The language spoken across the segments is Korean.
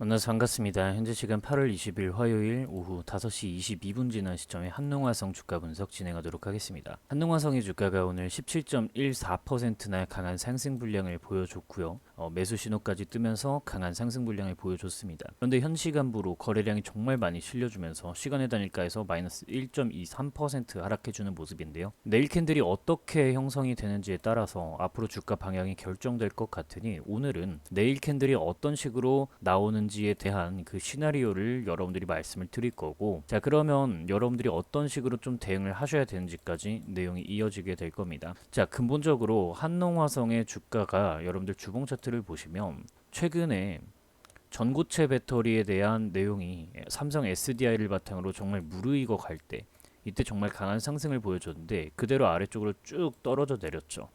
만나서 반갑습니다. 현재 시간 8월 20일 화요일 오후 5시 22분 지난 시점에 한농화성 주가 분석 진행하도록 하겠습니다. 한농화성의 주가가 오늘 17.14%나 강한 상승 분량을 보여줬고요. 어, 매수 신호까지 뜨면서 강한 상승 분량을 보여줬습니다. 그런데 현 시간부로 거래량이 정말 많이 실려주면서 시간의 단일가에서 마이너스 1.23% 하락해주는 모습인데요. 내일 캔들이 어떻게 형성이 되는지에 따라서 앞으로 주가 방향이 결정될 것 같으니 오늘은 내일 캔들이 어떤 식으로 나오는지에 대한 그 시나리오를 여러분들이 말씀을 드릴 거고 자 그러면 여러분들이 어떤 식으로 좀 대응을 하셔야 되는지까지 내용이 이어지게 될 겁니다. 자 근본적으로 한농화성의 주가가 여러분들 주봉 차트 를 보시면 최근에 전고체 배터리에 대한 내용이 삼성 SDI를 바탕으로 정말 무르익어 갈 때 이때 정말 강한 상승을 보여줬는데 그대로 아래쪽으로 쭉 떨어져 내렸죠.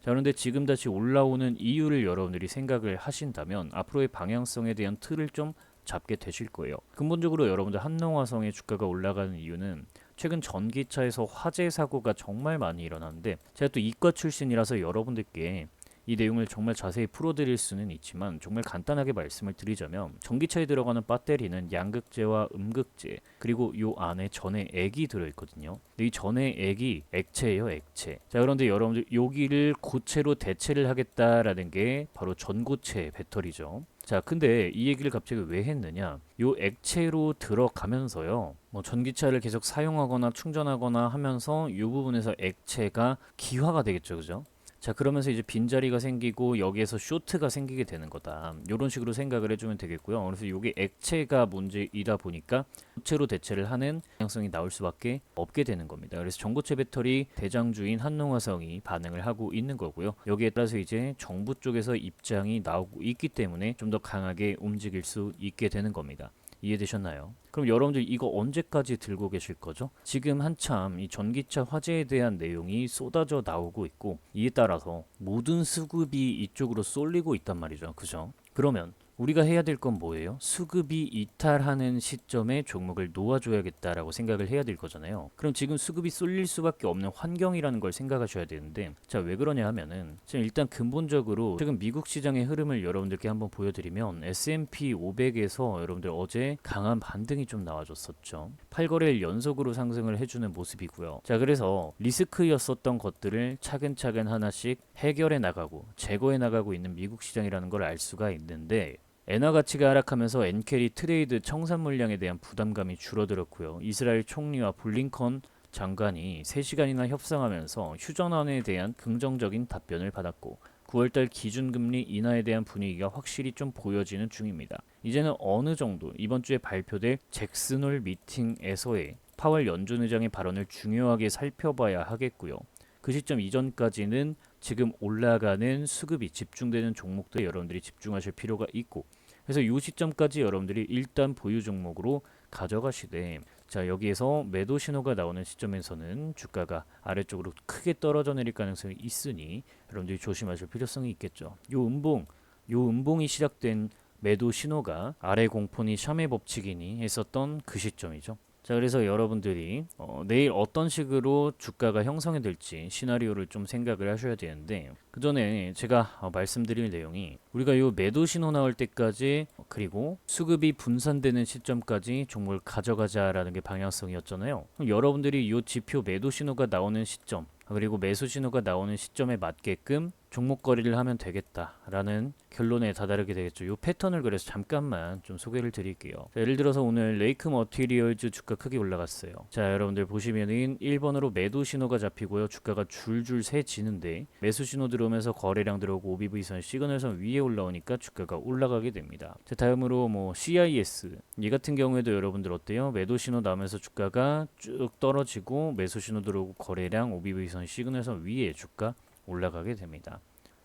자, 그런데 지금 다시 올라오는 이유를 여러분들이 생각을 하신다면 앞으로의 방향성에 대한 틀을 좀 잡게 되실 거예요. 근본적으로 여러분들 한농화성의 주가가 올라가는 이유는 최근 전기차에서 화재 사고가 정말 많이 일어났는데 제가 또 이과 출신이라서 여러분들께 이 내용을 정말 자세히 풀어드릴 수는 있지만 정말 간단하게 말씀을 드리자면 전기차에 들어가는 배터리는 양극재와 음극재 그리고 요 안에 전해 액이 들어있거든요. 이 전해 액이 액체예요, 액체. 자 그런데 여러분들 여기를 고체로 대체를 하겠다라는 게 바로 전고체 배터리죠. 자, 근데 이 얘기를 갑자기 왜 했느냐? 요 액체로 들어가면서요. 뭐 전기차를 계속 사용하거나 충전하거나 하면서 이 부분에서 액체가 기화가 되겠죠, 그죠? 자 그러면서 이제 빈자리가 생기고 여기에서 쇼트가 생기게 되는 거다. 이런 식으로 생각을 해주면 되겠고요. 그래서 이게 액체가 문제이다 보니까 고체로 대체를 하는 방향성이 나올 수밖에 없게 되는 겁니다. 그래서 전고체 배터리 대장주인 한농화성이 반응을 하고 있는 거고요. 여기에 따라서 이제 정부 쪽에서 입장이 나오고 있기 때문에 좀 더 강하게 움직일 수 있게 되는 겁니다 이해되셨나요? 그럼 여러분들 이거 언제까지 들고 계실 거죠? 지금 한참 이 전기차 화재에 대한 내용이 쏟아져 나오고 있고 이에 따라서 모든 수급이 이쪽으로 쏠리고 있단 말이죠. 그죠? 그러면 우리가 해야 될 건 뭐예요? 수급이 이탈하는 시점에 종목을 놓아줘야겠다라고 생각을 해야 될 거잖아요. 그럼 지금 수급이 쏠릴 수밖에 없는 환경이라는 걸 생각하셔야 되는데, 자, 왜 그러냐 하면은, 지금 일단 근본적으로 최근 미국 시장의 흐름을 여러분들께 한번 보여드리면, S&P 500에서 여러분들 어제 강한 반등이 좀 나와줬었죠. 8거래일 연속으로 상승을 해주는 모습이고요. 자, 그래서 리스크였었던 것들을 차근차근 하나씩 해결해 나가고, 제거해 나가고 있는 미국 시장이라는 걸 알 수가 있는데, 엔화 가치가 하락하면서 엔캐리 트레이드 청산 물량에 대한 부담감이 줄어들었고요. 이스라엘 총리와 블링컨 장관이 3시간이나 협상하면서 휴전안에 대한 긍정적인 답변을 받았고 9월달 기준금리 인하에 대한 분위기가 확실히 좀 보여지는 중입니다. 이제는 어느 정도 이번 주에 발표될 잭슨홀 미팅에서의 파월 연준 의장의 발언을 중요하게 살펴봐야 하겠고요. 그 시점 이전까지는 지금 올라가는 수급이 집중되는 종목들 여러분들이 집중하실 필요가 있고 그래서 이 시점까지 여러분들이 일단 보유 종목으로 가져가시되 자 여기에서 매도 신호가 나오는 시점에서는 주가가 아래쪽으로 크게 떨어져 내릴 가능성이 있으니 여러분들이 조심하실 필요성이 있겠죠. 요 음봉 요 음봉이 시작된 매도 신호가 아래 공포니 샤메 법칙이니 했었던 그 시점이죠. 자 그래서 여러분들이 어, 내일 어떤 식으로 주가가 형성이 될지 시나리오를 좀 생각을 하셔야 되는데 그 전에 제가 어, 말씀드릴 내용이 우리가 요 매도 신호 나올 때까지 그리고 수급이 분산되는 시점까지 종목을 가져가자라는 게 방향성이었잖아요. 그럼 여러분들이 요 지표 매도 신호가 나오는 시점 그리고 매수 신호가 나오는 시점에 맞게끔 종목 거래를 하면 되겠다라는 결론에 다다르게 되겠죠. 이 패턴을 그래서 잠깐만 좀 소개를 드릴게요. 자, 예를 들어서 오늘 레이크 머티리얼즈 주가 크게 올라갔어요. 자, 여러분들 보시면은 1번으로 매도 신호가 잡히고요. 주가가 줄줄 세지는데 매수 신호 들어오면서 거래량 들어오고 OBV선 시그널선 위에 올라오니까 주가가 올라가게 됩니다. 자, 다음으로 뭐 CIS 이 같은 경우에도 여러분들 어때요? 매도 신호 나오면서 주가가 쭉 떨어지고 매수 신호 들어오고 거래량 OBV선 시그널선 위에 주가 올라가게 됩니다.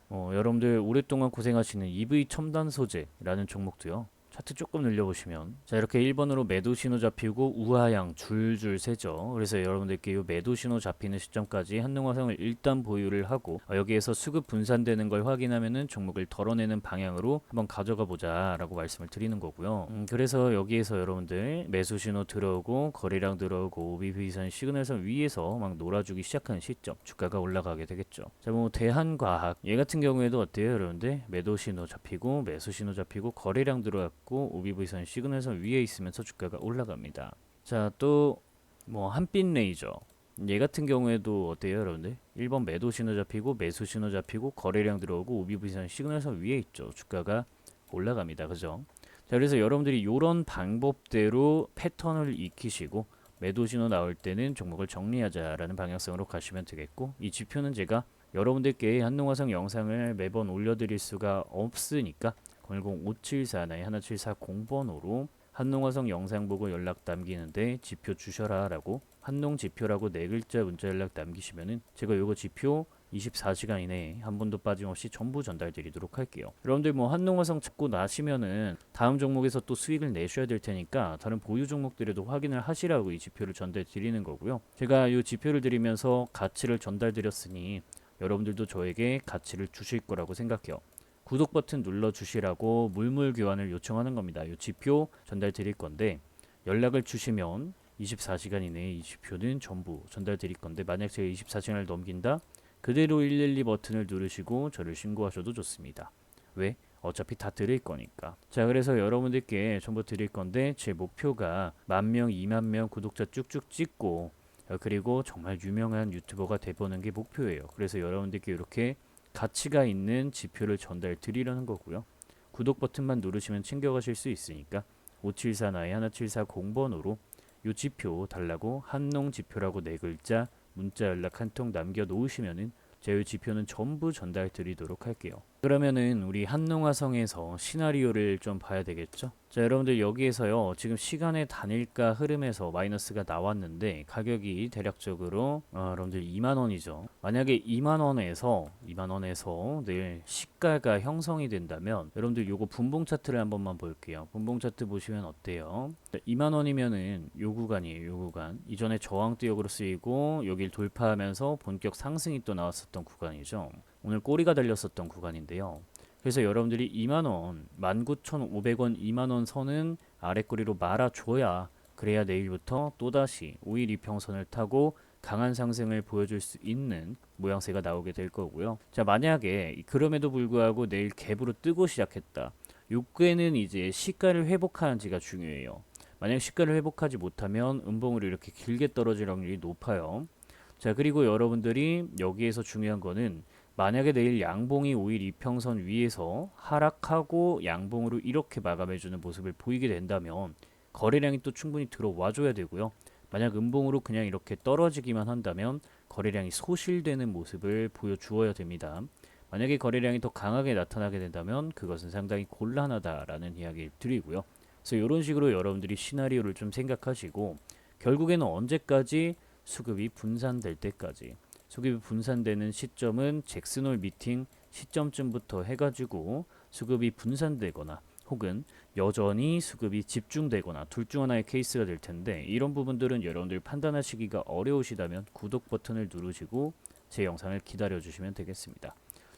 어, 여러분들 오랫동안 고생하시는 EV 첨단 소재라는 종목도요. 차트 조금 늘려보시면. 자 이렇게 1번으로 매도 신호 잡히고 우하향 줄줄 세죠. 그래서 여러분들께 이 매도 신호 잡히는 시점까지 한농화성을 일단 보유를 하고 어, 여기에서 수급 분산되는 걸 확인하면은 종목을 덜어내는 방향으로 한번 가져가 보자 라고 말씀을 드리는 거고요. 음, 그래서 여기에서 여러분들 매수 신호 들어오고 거래량 들어오고 OBV선 시그널선 위에서 막 놀아주기 시작하는 시점 주가가 올라가게 되겠죠. 자뭐 대한과학. 얘 같은 경우에도 어때요 여러분들? 매도 신호 잡히고 매수 신호 잡히고 거래량 들어왔고 있고 OBV선 시그널선 위에 있으면서 주가가 올라갑니다. 자, 또 뭐 한빛 레이저 얘 같은 경우에도 어때요, 여러분들? 1번 매도 신호 잡히고 매수 신호 잡히고 거래량 들어오고 OBV선 시그널선 위에 있죠. 주가가 올라갑니다. 그죠? 자, 그래서 여러분들이 이런 방법대로 패턴을 익히시고 매도 신호 나올 때는 종목을 정리하자라는 방향성으로 가시면 되겠고 이 지표는 제가 여러분들께 한농화성 영상을 매번 올려드릴 수가 없으니까 00574-1740번호로 한농화성 영상 보고 연락 남기는데 지표 주셔라 라고 한농 지표라고 네 글자 문자 연락 남기시면은 제가 요거 지표 24시간 이내에 한 번도 빠짐없이 전부 전달드리도록 할게요. 여러분들 뭐 한농화성 찾고 나시면은 다음 종목에서 또 수익을 내셔야 될 테니까 다른 보유 종목들에도 확인을 하시라고 이 지표를 전달드리는 거고요. 제가 이 지표를 드리면서 가치를 전달드렸으니 여러분들도 저에게 가치를 주실 거라고 생각해요. 구독 버튼 눌러 주시라고 물물 교환을 요청하는 겁니다. 이 지표 전달 드릴 건데 연락을 주시면 24시간 이내에 이 지표는 전부 전달 드릴 건데 만약 제가 24시간을 넘긴다 그대로 112 버튼을 누르시고 저를 신고하셔도 좋습니다. 왜? 어차피 다 드릴 거니까. 자, 그래서 여러분들께 전부 드릴 건데 제 목표가 만 명, 2만 명 구독자 쭉쭉 찍고 어, 그리고 정말 유명한 유튜버가 돼보는 게 목표예요. 그래서 여러분들께 이렇게 가치가 있는 지표를 전달 드리려는 거고요. 구독 버튼만 누르시면 챙겨가실 수 있으니까 574 나이 1740번으로 요 지표 달라고 한농 지표라고 네 글자 문자 연락 한 통 남겨 놓으시면은 이 지표는 전부 전달 드리도록 할게요. 그러면은 우리 한농화성에서 시나리오를 좀 봐야 되겠죠? 자, 여러분들 여기에서요. 지금 시간의 단일가 흐름에서 마이너스가 나왔는데 가격이 대략적으로 어, 여러분들 2만 원이죠. 만약에 2만 원에서 2만 원에서 늘 시가가 형성이 된다면 여러분들 요거 분봉 차트를 한 번만 볼게요. 분봉 차트 보시면 어때요? 자, 2만 원이면은 요 구간이에요. 요 구간. 이전에 저항대역으로 쓰이고 여길 돌파하면서 본격 상승이 또 나왔었던 구간이죠. 오늘 꼬리가 달렸었던 구간인데요. 그래서 여러분들이 2만원, 19,500원, 2만원 선은 아래꼬리로 말아줘야 그래야 내일부터 또다시 5일 이평선을 타고 강한 상승을 보여줄 수 있는 모양새가 나오게 될 거고요. 자, 만약에 그럼에도 불구하고 내일 갭으로 뜨고 시작했다. 요괴는 이제 시가를 회복하는지가 중요해요. 만약 시가를 회복하지 못하면 음봉으로 이렇게 길게 떨어질 확률이 높아요. 자, 그리고 여러분들이 여기에서 중요한 거는 만약에 내일 양봉이 5일 이평선 위에서 하락하고 양봉으로 이렇게 마감해주는 모습을 보이게 된다면 거래량이 또 충분히 들어와줘야 되고요. 만약 음봉으로 그냥 이렇게 떨어지기만 한다면 거래량이 소실되는 모습을 보여주어야 됩니다. 만약에 거래량이 더 강하게 나타나게 된다면 그것은 상당히 곤란하다라는 이야기를 드리고요. 그래서 이런 식으로 여러분들이 시나리오를 좀 생각하시고 결국에는 언제까지 수급이 분산될 때까지 수급이 분산되는 시점은 잭슨홀 미팅 시점쯤부터 해가지고 수급이 분산되거나 혹은 여전히 수급이 집중되거나 둘 중 하나의 케이스가 될 텐데 이런 부분들은 여러분들 판단하시기가 어려우시다면 구독 버튼을 누르시고 제 영상을 기다려 주시면 되겠습니다.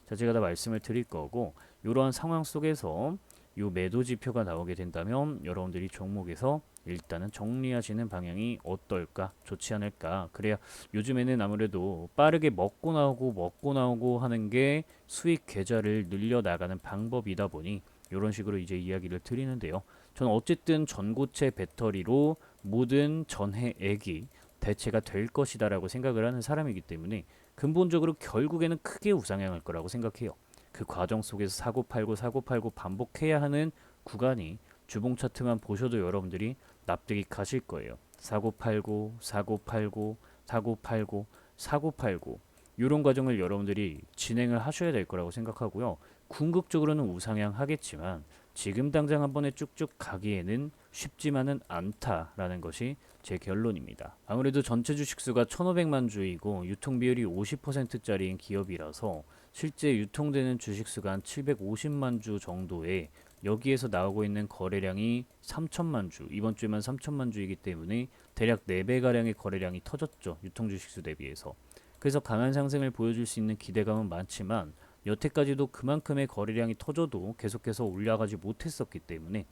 자, 제가 다 말씀을 드릴 거고 이러한 상황 속에서 요 매도 지표가 나오게 된다면 여러분들이 종목에서 일단은 정리하시는 방향이 어떨까 좋지 않을까 그래야 요즘에는 아무래도 빠르게 먹고 나오고 먹고 나오고 하는 게 수익 계좌를 늘려 나가는 방법이다 보니 이런 식으로 이제 이야기를 드리는데요. 저는 어쨌든 전고체 배터리로 모든 전해액이 대체가 될 것이다라고 생각을 하는 사람이기 때문에 근본적으로 결국에는 크게 우상향할 거라고 생각해요. 그 과정 속에서 사고 팔고 사고 팔고 반복해야 하는 구간이 주봉 차트만 보셔도 여러분들이 납득이 가실 거예요. 사고 팔고 사고 팔고 사고 팔고 사고 팔고 이런 과정을 여러분들이 진행을 하셔야 될 거라고 생각하고요. 궁극적으로는 우상향 하겠지만 지금 당장 한 번에 쭉쭉 가기에는 쉽지만은 않다라는 것이 제 결론입니다. 아무래도 전체 주식수가 1,500만 주이고 유통 비율이 50%짜리인 기업이라서 실제 유통되는 주식 수가 한 750만 주 정도에 여기에서 나오고 있는 거래량이 3천만 주, 이번 주에만 3천만 주이기 때문에 대략 4배 가량의 거래량이 터졌죠. 유통 주식수 대비해서. 그래서 강한 상승을 보여줄 수 있는 기대감은 많지만 여태까지도 그만큼의 거래량이 터져도 계속해서 올라가지 못했었기 때문에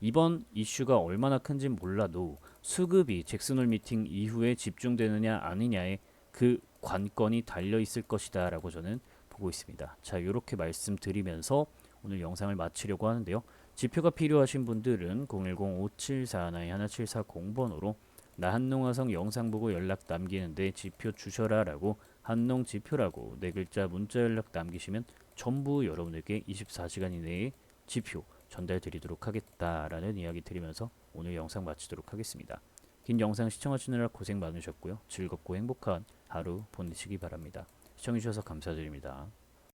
이번 이슈가 얼마나 큰지 몰라도 수급이 잭슨홀 미팅 이후에 집중되느냐 아니냐에 그 관건이 달려 있을 것이다라고 저는 보고 있습니다. 자, 이렇게 말씀드리면서 오늘 영상을 마치려고 하는데요. 지표가 필요하신 분들은 010-5741-1740번으로 나 한농화성 영상 보고 연락 남기는데 지표 주셔라 라고 한농 지표라고 네 글자 문자 연락 남기시면 전부 여러분에게 24시간 이내에 지표 전달 드리도록 하겠다라는 이야기 드리면서 오늘 영상 마치도록 하겠습니다. 긴 영상 시청하시느라 고생 많으셨고요. 즐겁고 행복한 하루 보내시기 바랍니다. 시청해주셔서 감사드립니다.